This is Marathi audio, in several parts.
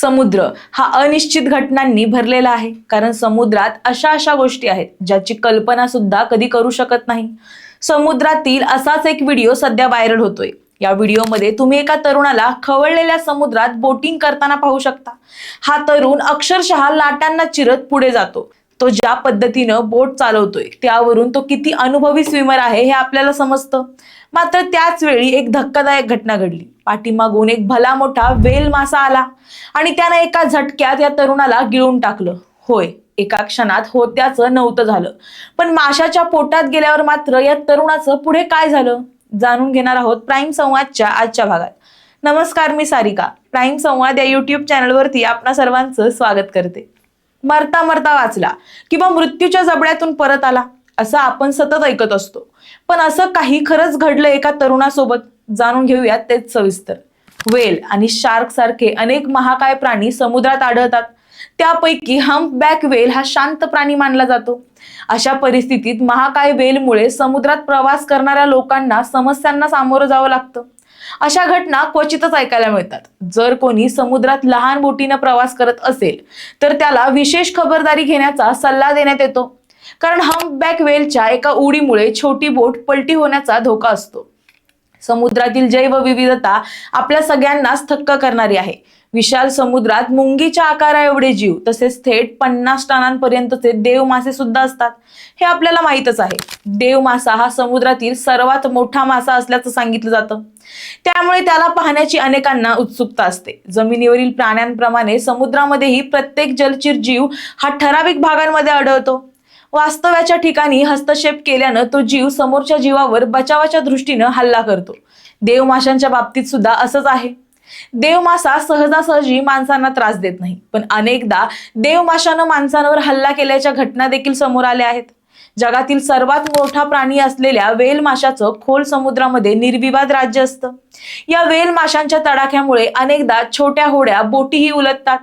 समुद्र हा अनिश्चित घटनांनी भरलेला आहे. कारण समुद्रात अशा अशा गोष्टी आहेत ज्याची कल्पना सुद्धा कधी करू शकत नाही. समुद्रातील असाच एक व्हिडिओ सध्या व्हायरल होतोय. या व्हिडिओमध्ये तुम्ही एका तरुणाला खवळलेल्या समुद्रात बोटिंग करताना पाहू शकता. हा तरुण अक्षरशः लाटांना चिरत पुढे जातो. तो ज्या पद्धतीनं बोट चालवतोय त्यावरून तो किती अनुभवी स्विमर आहे हे आपल्याला समजतं. मात्र त्याच वेळी एक धक्कादायक घटना घडली. पाठीमागून एक भला मोठा वेल मासा आला. आणि त्यानं एका झटक्यात या तरुणाला गिळून टाकलं. होय एका क्षणात होत्याचं नव्हतं झालं. पण माशाच्या पोटात गेल्यावर मात्र या तरुणाचं पुढे काय झालं? जाणून घेणार आहोत प्राईम संवादच्या आजच्या भागात. नमस्कार मी सारिका. प्राईम संवाद या युट्यूब चॅनलवरती आपणा सर्वांचं स्वागत करते. मरता मरता वाचला किंवा मृत्यूच्या जबड्यातून परत आला असं आपण सतत ऐकत असतो. पण असं काही खरंच घडलं एका तरुणासोबत? जाणून घेऊयात तेच सविस्तर. वेल आणि शार्क सारखे अनेक महाकाय प्राणी समुद्रात आढळतात. त्यापैकी हम्पबॅक वेल हा शांत प्राणी मानला जातो. अशा परिस्थितीत महाकाय वेलमुळे समुद्रात प्रवास करणाऱ्या लोकांना समस्यांना सामोरं जावं लागतं. अशा घटना क्वचितच ऐकायला मिळतात. जर कोणी समुद्रात लहान बोटीनं प्रवास करत असेल तर त्याला विशेष खबरदारी घेण्याचा सल्ला देण्यात येतो. कारण हम्पबॅक वेलच्या एका उडीमुळे छोटी बोट पलटी होण्याचा धोका असतो. समुद्रातील जैवविविधता आपल्या सगळ्यांनाच थक्क करणारी आहे. विशाल समुद्रात मुंगीच्या आकारा एवढे जीव तसेच थेट पन्नास टनांपर्यंतचे देव मासे सुद्धा असतात. हे आपल्याला माहीतच आहे. देव मासा हा समुद्रातील सर्वात मोठा मासा असल्याचं सांगितलं जातं. त्यामुळे त्याला पाहण्याची अनेकांना उत्सुकता असते. जमिनीवरील प्राण्यांप्रमाणे समुद्रामध्येही प्रत्येक जलचर जीव हा ठराविक भागांमध्ये आढळतो. वास्तव्याच्या ठिकाणी हस्तक्षेप केल्यानं तो जीव समोरच्या जीवावर बचावाच्या दृष्टीनं हल्ला करतो. देवमाशांच्या बाबतीत सुद्धा असंच आहे. देवमासा सहजासहजी माणसांना त्रास देत नाही पण अनेकदा देवमाशानं माणसांवर हल्ला केल्याच्या घटना देखील समोर आल्या आहेत. जगातील सर्वात मोठा प्राणी असलेल्या वेल माशाचं खोल समुद्रामध्ये निर्विवाद राज्य असतं. या वेल माशांच्या तडाख्यामुळे अनेकदा छोट्या होड्या बोटीही उलटतात.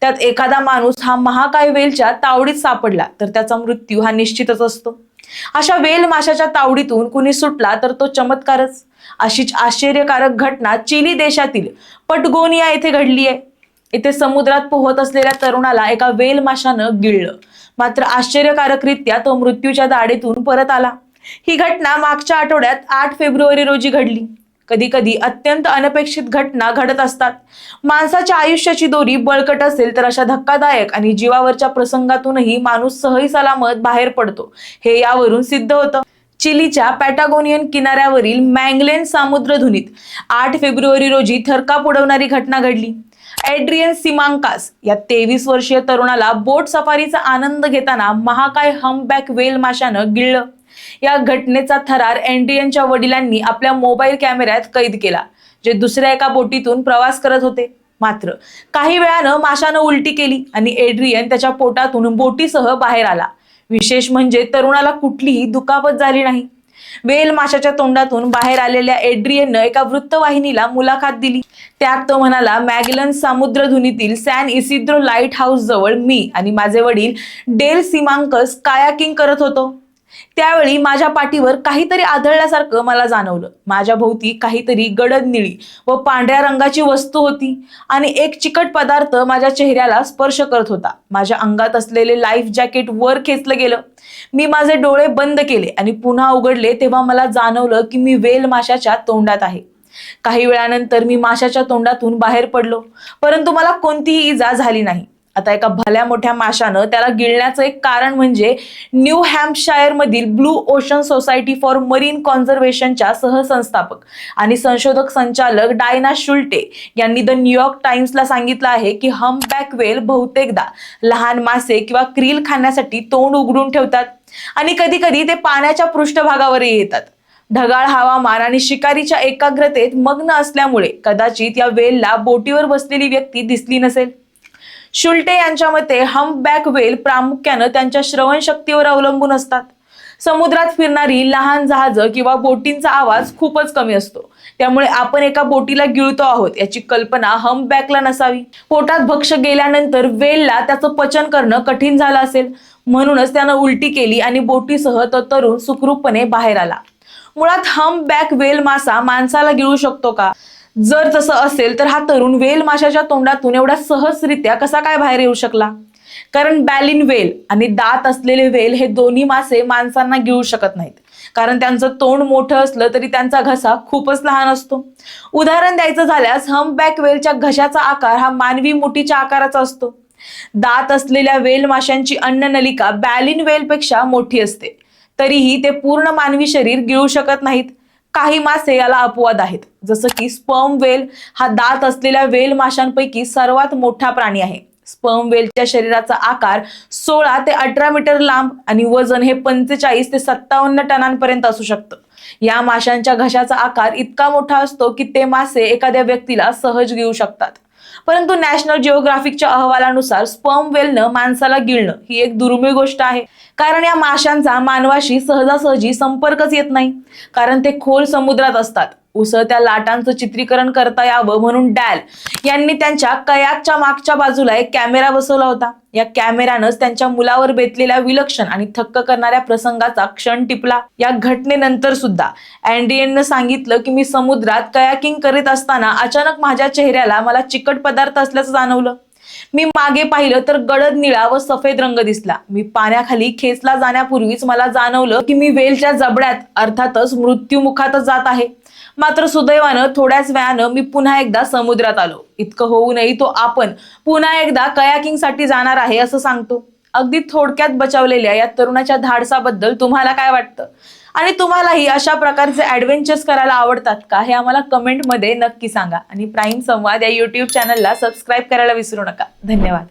त्यात एखादा माणूस हा महाकाय वेलच्या तावडीत सापडला तर त्याचा मृत्यू हा निश्चितच असतो. अशा वेल माशाच्या तावडीतून कुणी सुटला तर तो चमत्कारच. अशीच आश्चर्यकारक घटना चिली देशातील पटगोनिया येथे घडली आहे. इथे समुद्रात पोहत असलेल्या तरुणाला एका वेल माशानं गिळलं. मात्र आश्चर्यकारकरित्या तो मृत्यूच्या दाढेतून परत आला. ही घटना मागच्या आठवड्यात आठ फेब्रुवारी रोजी घडली. कधी कधी अत्यंत अनपेक्षित घटना घडत असतात. माणसाच्या आयुष्याची दोरी बळकट असेल तर अशा धक्कादायक आणि जीवावरच्या प्रसंगातूनही माणूस सहई सलामत बाहेर पडतो. हे यावरून सिद्ध होतं. चिलीच्या पॅटागोनियन किनाऱ्यावरील मँगलेन सामुद्रधुनीत आठ फेब्रुवारी रोजी थरकाप उडवणारी घटना घडली. एड्रियन सिमांकास या तेवीस वर्षीय तरुणाला बोट सफारीचा आनंद घेताना महाकाय हमबॅक वेल माशानं गिळलं. या घटनेचा थरार एंड्रियनच्या वडिलांनी आपल्या मोबाईल कॅमेऱ्यात कैद केला जे दुसऱ्या एका बोटीतून प्रवास करत होते. मात्र काही वेळानं माशानं उलटी केली आणि एड्रियन त्याच्या पोटातून बोटीसह बाहेर आला. विशेष म्हणजे तरुणाला कुठलीही दुखापत झाली नाही. वेल माशाच्या तोंडातून बाहेर आलेल्या एड्रियननं एका वृत्तवाहिनीला मुलाखत दिली. त्यात तो म्हणाला मॅगलन समुद्रधुनीतील सॅन इसिद्रो लाइट हाऊस जवळ मी आणि माझे वडील डेल सिमांकस कायाकिंग करत होतो. त्यावेळी माझ्या पाठीवर काहीतरी आदळल्यासारखं मला जाणवलं. माझ्या भोवती काहीतरी गडद निळी व पांढऱ्या रंगाची वस्तू होती आणि एक चिकट पदार्थ माझ्या चेहऱ्याला स्पर्श करत होता. माझ्या अंगात असलेले लाईफ जॅकेट वर खेचलं गेलं. मी माझे डोळे बंद केले आणि पुन्हा उघडले तेव्हा मला जाणवलं की मी वेल माशाच्या तोंडात आहे. काही वेळानंतर मी माशाच्या तोंडातून बाहेर पडलो परंतु मला कोणतीही इजा झाली नाही. आता एका भल्या मोठ्या माशानं त्याला गिळण्याचं एक कारण म्हणजे न्यू हॅम्पशायर मधील Blue Ocean Society for Marine कॉन्झर्वेशनच्या सहसंस्थापक आणि संशोधक संचालक डायना शुल्टे यांनी द न्यूयॉर्क टाइम्सला सांगितलं आहे की हम्पबॅक वेल बहुतेकदा लहान मासे किंवा क्रील खाण्यासाठी तोंड उघडून ठेवतात आणि कधी कधी ते पाण्याच्या पृष्ठभागावरही येतात. ढगाळ हवामान आणि शिकारीच्या एकाग्रतेत मग्न असल्यामुळे कदाचित या वेलला बोटीवर बसलेली व्यक्ती दिसली नसेल. शुल्टे यांच्या मते हम्पबॅक वेल प्रामुख्यानं त्यांच्या श्रवणशक्तीवर अवलंबून असतात. समुद्रात फिरणारी लहान जहाजं किंवा बोटींचा आवाज खूपच कमी असतो. त्यामुळे आपण एका बोटीला गिळतो आहोत याची कल्पना हम्पबॅकला नसावी. पोटात भक्ष गेल्यानंतर वेलला त्याचं पचन करणं कठीण झालं असेल. म्हणूनच त्यानं उलटी केली आणि बोटीसह तो तरुण सुखरूपपणे बाहेर आला. मुळात हम्पबॅक वेल मासा माणसाला गिळू शकतो का? जर तसं असेल तर हा तरुण वेल माशाच्या तोंडातून एवढा सहजरित्या कसा काय बाहेर येऊ शकला? कारण बॅलिन वेल आणि दात असलेले वेल हे दोन्ही मासे माणसांना गिळू शकत नाहीत. कारण त्यांचं तोंड मोठं असलं तरी त्यांचा घसा खूपच लहान असतो. उदाहरण द्यायचं झाल्यास हम्पबॅक वेलच्या घशाचा आकार हा मानवी मुठीच्या आकाराचा असतो. दात असलेल्या वेल माशांची अन्ननलिका बॅलिन वेलपेक्षा मोठी असते. तरीही ते पूर्ण मानवी शरीर गिळू शकत नाहीत. काही मासे याला अपवाद आहेत. जसं की स्पर्म वेल हा दात असलेल्या वेल माशांपैकी सर्वात मोठा प्राणी आहे. स्पर्म वेलच्या शरीराचा आकार सोळा ते अठरा मीटर लांब आणि वजन हे पंचेचाळीस ते सत्तावन्न टनांपर्यंत असू शकतं. या माशांच्या घशाचा आकार इतका मोठा असतो की ते मासे एखाद्या व्यक्तीला सहज गिळू शकतात. परंतु नॅशनल जिओग्राफिकच्या अहवालानुसार स्पर्म वेलनं माणसाला गिळणं ही एक दुर्मिळ गोष्ट आहे. कारण या माशांचा मानवाशी सहजासहजी संपर्कच येत नाही. कारण ते खोल समुद्रात असतात. उसळत्या लाटांचं चित्रीकरण करता यावं म्हणून डॅल यांनी त्यांच्या कयाकच्या मागच्या बाजूला एक कॅमेरा बसवला होता. या कॅमेरानंच त्यांच्या मुलावर बेतलेल्या विलक्षण आणि थक्क करणाऱ्या प्रसंगाचा क्षण टिपला. या घटनेनंतर सुद्धा अँड्रियननं सांगितलं की मी समुद्रात कयाकिंग करीत असताना अचानक माझ्या चेहऱ्याला मला चिकट पदार्थ असल्याचं जाणवलं. मी मागे पाहिलं तर गडद निळा व सफेद रंग दिसला. मी पाण्याखाली खेचला जाण्यापूर्वीच मला जाणवलं की मी वेलच्या जबड्यात अर्थातच मृत्यूमुखातच जात आहे. मात्र सुदैवानं थोड्याच वेळानं मी पुन्हा एकदा समुद्रात आलो. इतकं होऊनही तो आपण पुन्हा एकदा कयाकिंगसाठी जाणार आहे असं सांगतो. अगदी थोडक्यात बचावलेल्या या तरुणाच्या धाडसाबद्दल तुम्हाला काय वाटतं? आणि तुम्हालाही अशा प्रकारचे ऍडव्हेंचर्स करायला आवडतात का? हे आम्हाला कमेंटमध्ये नक्की सांगा. आणि प्राईम संवाद या युट्यूब चॅनलला सबस्क्राईब करायला विसरू नका. धन्यवाद.